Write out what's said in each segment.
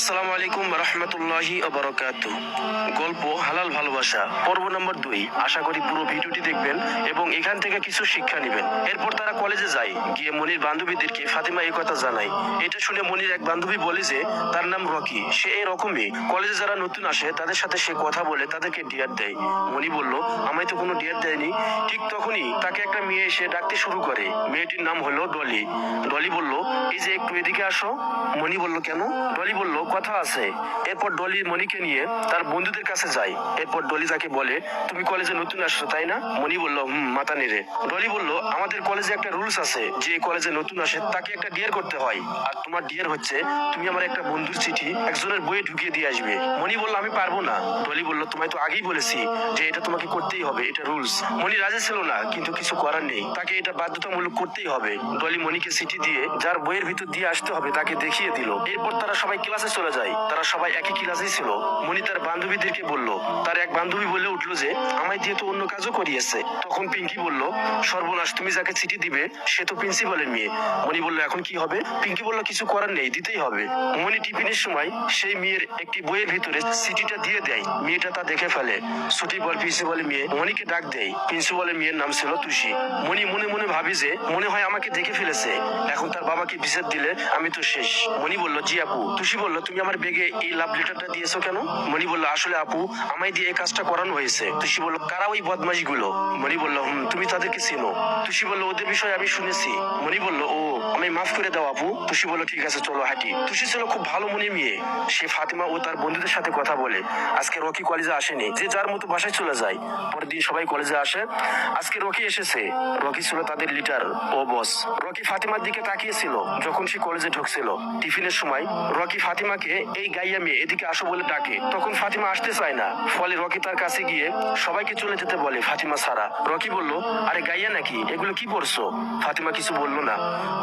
আসসালামু আলাইকুম রহমতুল্লাহি অবরকাত গল্প হালাল ভালোবাসা, পর্ব নম্বর দুই। আশা করি পুরো ভিডিওটি দেখবেন এবং এখান থেকে কিছু শিক্ষা নেবেন। এরপর তারা কলেজে যায়, গিয়ে মনির বান্ধবীদেরকে ফাতিমা এই কথা জানায়। এটা শুনে মনির এক বান্ধবী বলে যে, তার নাম রকি। সে এরকমই। কলেজে যারা নতুন আসে, তাদের সাথে সে কথা বলে তাদেরকে ডিয়ার দেয়। মনি বলল, আমায় তো কোনো ডিয়ার দেয়নি। ঠিক তখনই তাকে একটা মেয়ে এসে ডাকতে শুরু করে। মেয়েটির নাম হলো ডলি। ডলি বলল, এই যে একটু এদিকে আসো। মনি বলল, কেন? ডলি বলল কথা আছে। এরপর ডলি মনিকে নিয়ে তার বন্ধুদের কাছে যায়। এরপর ডলি তাকে বলে, তুমি কলেজে নতুন আসছো, তাই না? মনি বলল, হুম, মাথা নেড়ে। ডলি বলল, আমাদের কলেজে একটা রুলস আছে, যে কলেজে নতুন আসে, তাকে একটা ডিয়ার করতে হয়। আর তোমার ডিয়ার হচ্ছে, তুমি আমার একটা বন্ধুর চিঠি একজনের বইয়ে ঢুকিয়ে দিয়ে আসবে। মনি বলল, আমি পারব না। ডলি বলল, তোমায় তো আগেই বলেছি যে এটা তোমাকে করতেই হবে, এটা রুলস মনি রাজি ছিল না, কিন্তু কিছু করার নেই। তাকে এটা বাধ্যতামূলক করতেই হবে। ডলি মনিকে চিঠি দিয়ে, যার বইয়ের ভিতর দিয়ে আসতে হবে, তাকে দেখিয়ে দিল। এরপর তারা সবাই ক্লাসে চলে যায়। তারা সবাই একই ক্লাসেই ছিল। মনি তার বান্ধবীদেরকে বলল, তার এক বান্ধবী বলে উঠল যে, আমায় দিয়ে তো অন্য কাজও করিয়েছে, তখন পিঙ্কি বলল, সর্বনাশ, তুমি যাকে চিঠি দিবে, সে তো প্রিন্সিপালের মেয়ে। মনি বলল, এখন কি হবে? পিঙ্কি বলল, কিছু করার নেই, দিতেই হবে। মনি টিফিনের সময় সেই মেয়ের একটি বইয়ের ভিতরে চিঠিটা দিয়ে দেয়। মেয়েটা তা দেখে ফেলে। ছুটি পর প্রিন্সিপালের মেয়ে মনিকে ডাক দেয়। প্রিন্সিপালের মেয়ের নাম ছিল তুষি। মনি মনে মনে ভাবি যে, মনে হয় আমাকে দেখে ফেলেছে। এখন তার বাবাকে বিচার দিলে আমি তো শেষ। মনি বলল, জি আপু। তুষি বলল তুমি আমার বেগে এই লাভ লেটারটা দিয়েছ কেন? মনি বলল, আসলে আপু, আমায় দিয়ে এই কাজটা করানো হয়েছে। তুষি বলল, কারা ওই বদমাশগুলো মনি বলল, হুম, তুমি তাদেরকে চেনো। তুষি বলল, ওদের বিষয়ে আমি শুনেছি। মনি বলল, ও আমি মাফ করে দাও আপু। তুষি বলল, ঠিক আছে, চলো হাঁটি। তুষি ছিল খুব ভালো মনে মেয়ে। সে ফাতিমা ও তার বন্ধুদের সাথে কথা বলে। আজকে রকি কলেজে আসেনি। যে যার মতো বাসায় চলে যায়। পরের দিন সবাই কলেজে আসে। আজকে রকি এসেছে। রকি ছিল তাদের লিডার ও বস রকি ফাতিমার দিকে তাকিয়েছিল, যখন সে কলেজে ঢুকছিল। টিফিনের সময় রকি ফাতিমাকে এই গাইয়া মেয়ে এদিকে আসো বলে ডাকে। তখন ফাতিমা আসতে চায় না। ফলে রকি তার কাছে গিয়ে সবাইকে চলে যেতে বলে ফাতিমা সারা। রকি বলল, আরে গাইয়া নাকি? এগুলো কি পড়ছো? ফাতিমা কিছু বলল না।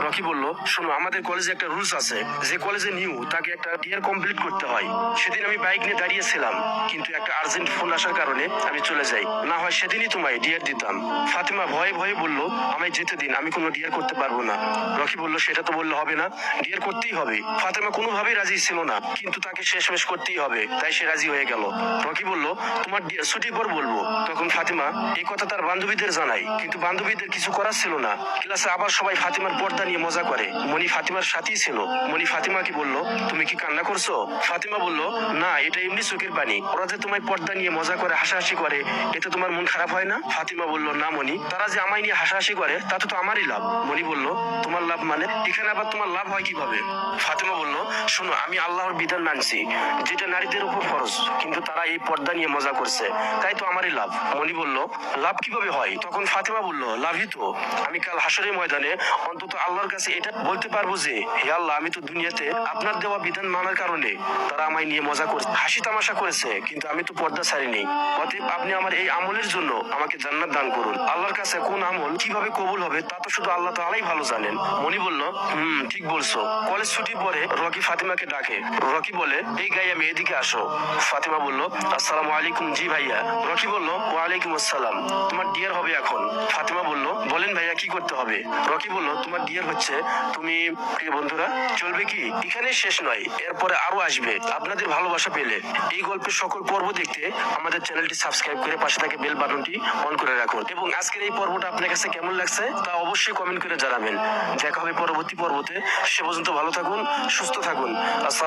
রকি বলল, শোনো, আমাদের কলেজে একটা রুলস আছে। যে কলেজে নিউ, তাকে একটা ইয়ার কমপ্লিট করতে হয়। সেদিন আমি বাইক নিয়ে দাঁড়িয়েছিলাম, কিন্তু একটা আর্জেন্ট ফোন আসার কারণে আমি চলে যাই। না হয় সেদিনই তোমায় ডিয়ার দিতাম। ফাতিমা ভয়ে ভয়ে বলল, আমায় যেতে দিন, আমি কোনো ডিয়ার করতে পারব না। রকি বলল, সেটা তো বললে হবে না। ডিয়ার করতেই হবে। ফাতেমা কোনোভাবেই রাজি ছিল না, কিন্তু তাকে শেষমেশ করতেই হবে, তাই সে রাজি হয়ে গেল। রকি বলল, তোমার ছুটির পর বলব। তখন ফাতিমা, এই কথা তার বান্ধবীদের জানাই, কিন্তু বান্ধবীদের কিছু করার ছিল না। ক্লাসে আবার সবাই ফাতিমার পর্দা নিয়ে মজা করে। মনি ফাতিমার সাথেই ছিল। মনি ফাতিমাকে বলল, তুমি কি কান্না করছ? ফাতিমা বলল, না, এটা এমনি চোখের পানি। ওরা যে তোমায় পর্দা নিয়ে মজা করে, হাসাহাসি করে, এতে তোমার মন খারাপ হয় না? ফাতিমা বলল, না মনি তারা যে আমায় নিয়ে হাসাহাসি করে তাতে তো আমারই লাভ। মনি বলল, তোমার লাভ মানে? এখানে আবার তোমার লাভ হয় কীভাবে? ফাতিমা বলল, শোনো, আমি আল্লাহর বিধান মানছি, যেটা নারীদের উপর ফরজ, কিন্তু তারা এই পর্দা নিয়ে মজা করছে। তাই তো আমারই লাভ। মনি বলল, লাভ কীভাবে হয়? তখন ফাতিমা বলল, লাভই তো। আমি কাল হাসরের ময়দানে অন্তত আল্লাহর কাছে এটা বলতে পারব যে, হে আল্লাহ, আমি তো দুনিয়াতে আপনার দেওয়া বিধান মানার কারণে তারা আমায় নিয়ে মজা করছে। হাসি তামাশা করেছে, কিন্তু আমি তো পর্দা ছাড়িনি। অতএব আপনি আমার এই আমলের জন্য আমাকে জান্নাত দান করুন। আল্লাহর কাছে কোন আমল কীভাবে কবুল হবে, তা তো শুধু আল্লাহ তাআলাই ভালো জানেন। মনি বলল, হুম, ঠিক বলছো। কলেজ ছুটির পরে রকি ফাতিমাকে ডাকে। রকি বলে, এই গাইয়া মেয়ে এদিকে আসো। ফাতিমা বলল, আসসালামু আলাইকুম জি ভাইয়া। রকি বলল, ওয়ালাইকুম আসসালাম। তোমার ডিয়ার হবে এখন। ফাতিমা বলল, বলেন ভাইয়া, কি করতে হবে? রকি বলল, তোমার ডিয়ার হচ্ছে, তুমি প্রিয় বন্ধুরা, চলবে কি? এখানে শেষ নয়, এরপরে আরও আসবে, আপনাদের ভালোবাসা পেলে। এই গল্পের সকল পর্ব দেখতে আমাদের চ্যানেলটি সাবস্ক্রাইব করে পাশে থাকে বেল বাটনটি অন করে রাখুন। এবং আজকের এই পর্বটা আপনার কাছে কেমন লাগছে, তা অবশ্যই কমেন্ট করে জানাবেন। দেখা হবে পরবর্তী পর্বতে, সে পর্যন্ত ভালো থাকুন, সুস্থ থাকুন। আসসালামু